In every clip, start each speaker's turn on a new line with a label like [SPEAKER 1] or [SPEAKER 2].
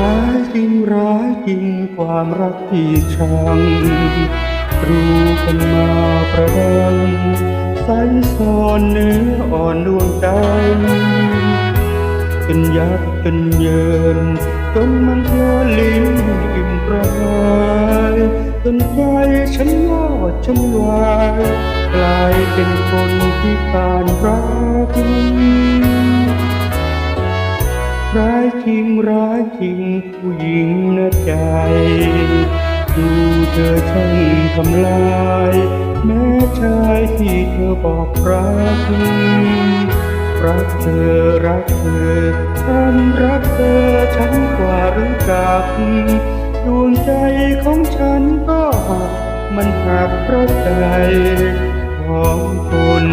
[SPEAKER 1] ร้ายกินร้ายิ่งความรักที่ชังรู้กันมาประดังใสสอนเนื้ออ่อนดวงใจเป็นยักษ์เป็นเยินจนมันเพลินลิ้นอิ่มปรายจนใจฉันวอดฉันวายกลายเป็นคนที่การรัก ร้ายจริงร้ายจริงผู้หญิงนะใจ ดูเธอช่างทำลาย แม้ชายที่เธอบอกรักรักเธอรักเธอฉันรักเธอฉันกว่ารู้จักดวงใจของฉันก็หักมันหักเพราะใจของคน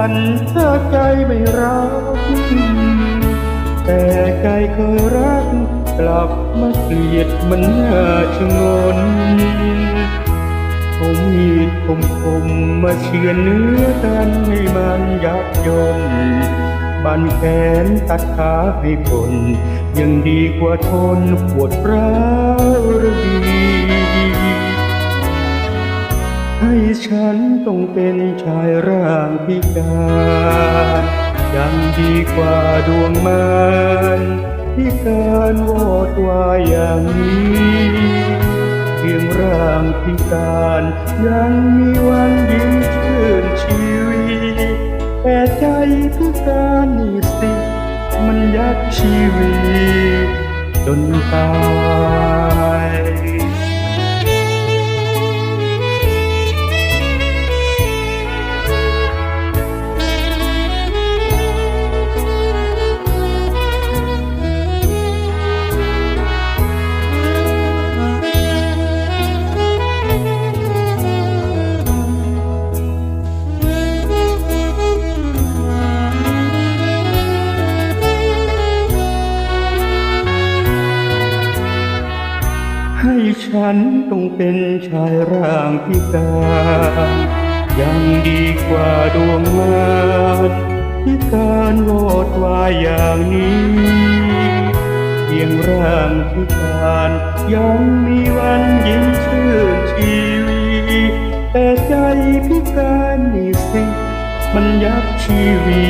[SPEAKER 1] สำคัญถ้าใจไม่รัก แต่ใจเคยรัก กลับมาเกลียดมันน่าชงนคมมีดคมคมมาเชือนเนื้อกันให้มันยับยนบันแขนตัดขาให้คนยังดีกว่าทนปวดร้าวระดี ให้ฉันต้องเป็นชายร่างพิการยังดีกว่าดวงมารพิการวอดวายอย่างนี้เพียงร่างพิการยังมีวันยิ้มชื่นชีวีแต่ใจพิการนี่สิมันยักชีวีจนตาย ให้ฉันต้องเป็นชายร่างพิการยังดีกว่าดวงมารพิการวอดวายอย่างนี้เพียงร่างพิการยังมีวันยิ้มชื่นชีวีแต่ใจพิการนี่สิมันยับชีวี